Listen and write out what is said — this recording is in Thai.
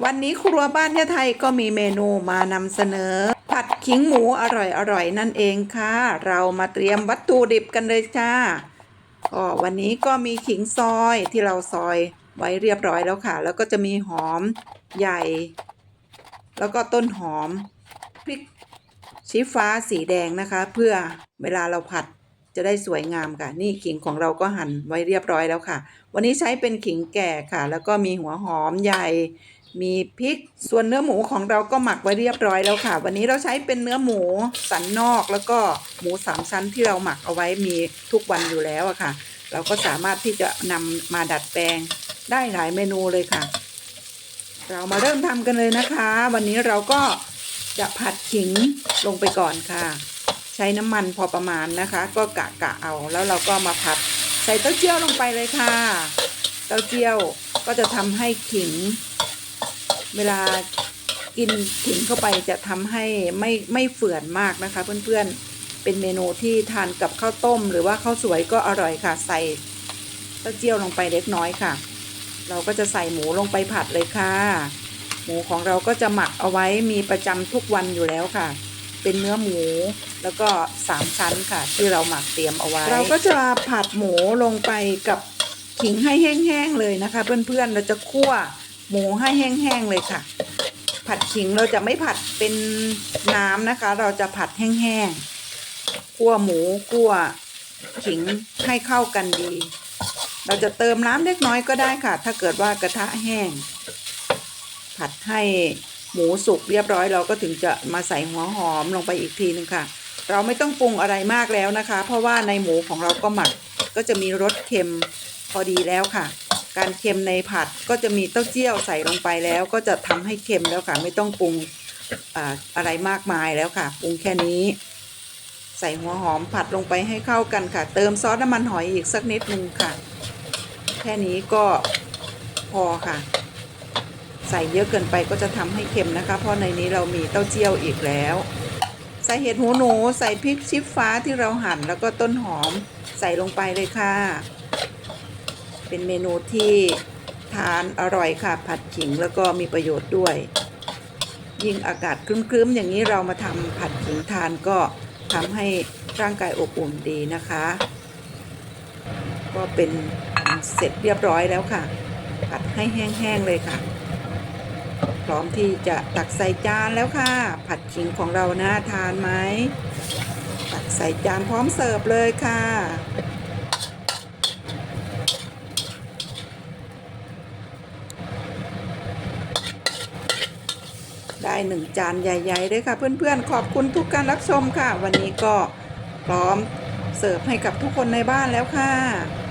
วันนี้ครัวบ้านยะไทยก็มีเมนูมานำเสนอ ผัดขิงหมูอร่อยๆนั่นเองค่ะ เรามาเตรียมวัตถุดิบกันเลยจ้าก็วันนี้ก็มีขิงซอยที่เราซอยไว้เรียบร้อยแล้วค่ะ แล้วก็จะมีหอมใหญ่ แล้วก็ต้นหอมพริกชี้ฟ้าสีแดงนะคะ เพื่อเวลาเราผัดจะได้สวยงามค่ะ นี่ขิงของเราก็หั่นไว้เรียบร้อยแล้วค่ะ วันนี้ใช้เป็นขิงแก่ค่ะ แล้วก็มีหัวหอมใหญ่ มีพริกส่วนเนื้อหมูของเราก็หมักไว้เรียบร้อยแล้วค่ะ วันนี้เราใช้เป็นเนื้อหมูสันนอกแล้วก็หมูสามชั้นที่เราหมักเอาไว้มีทุกวันอยู่แล้วอะค่ะ เราก็สามารถที่จะนำมาดัดแปลงได้หลายเมนูเลยค่ะ เรามาเริ่มทำกันเลยนะคะ วันนี้เราก็จะผัดขิงลงไปก่อนค่ะ ใช้น้ำมันพอประมาณนะคะ ก็กะกะเอาแล้วเราก็มาผัดใส่เต้าเจี้ยวลงไปเลยค่ะ เต้าเจี้ยวก็จะทำให้ขิง เวลากินขิงเข้าไปจะทำให้ไม่ไม่เฝื่อนมากนะคะ เพื่อนๆ เป็นเมนูที่ทานกับข้าวต้ม หรือว่าข้าวสวยก็อร่อยค่ะ ใส่เต้าเจี้ยวลงไปเล็กน้อยค่ะ เราก็จะใส่หมูลงไปผัดเลยค่ะ หมูของเราก็จะหมักเอาไว้มีประจำทุกวันอยู่แล้วค่ะ เป็นเนื้อหมูแล้วก็สามชั้นค่ะ ที่เราหมักเตรียมเอาไว้ เราก็จะผัดหมูลงไปกับขิงให้แห้งๆเลยนะคะ เพื่อนๆเราจะคั่ว หมูให้แห้งๆเลยค่ะ ผัดขิงเราจะไม่ผัดเป็นน้ำนะคะ เราจะผัดแห้งๆคั่วหมูคั่วขิงให้เข้ากันดี เราจะเติมน้ำเล็กน้อยก็ได้ค่ะ ถ้าเกิดว่ากระทะแห้ง ผัดให้หมูสุกเรียบร้อยเราก็ถึงจะมาใส่หัวหอมลงไปอีกทีหนึงค่ะ เราไม่ต้องปรุงอะไรมากแล้วนะคะ เพราะว่าในหมูของเราก็หมักก็จะมีรสเค็มพอดีแล้วค่ะ การเค็มในผัดก็จะมีเต้าเจี้ยวใส่ลงไปแล้ว ก็จะทำให้เค็มแล้วค่ะ ไม่ต้องปรุงอ่าอะไรมากมายแล้วค่ะปรุงแค่นี้ ใส่หัวหอมผัดลงไปให้เข้ากันค่ะ เติมซอสน้ำมันหอยอีกสักนิดนึงค่ะ แค่นี้ก็พอค่ะ ใส่เยอะเกินไปก็จะทำให้เค็มนะคะ เพราะในนี้เรามีเต้าเจี้ยวอีกแล้ว ใส่เห็ดหูหนู ใส่พริกชี้ฟ้าที่เราหั่นแล้วก็ต้นหอมใส่ลงไปเลยค่ะ เป็นเมนูที่ทานอร่อยค่ะผัดขิงแล้วก็มีประโยชน์ด้วย ยิ่งอากาศครึ้มๆ อย่างนี้เรามาทำผัดขิงทานก็ทำให้ร่างกายอบอุ่นดีนะคะ ก็เป็นเสร็จเรียบร้อยแล้วค่ะ ผัดให้แห้งๆเลยค่ะ พร้อมที่จะตักใส่จานแล้วค่ะ ผัดขิงของเราน่าทานไหมตักใส่จานพร้อมเสิร์ฟเลยค่ะ ได้หนึ่งจานใหญ่ๆเลยค่ะ เพื่อนๆ ขอบคุณทุกการรับชมค่ะ วันนี้ก็พร้อมเสิร์ฟให้กับทุกคนในบ้านแล้วค่ะ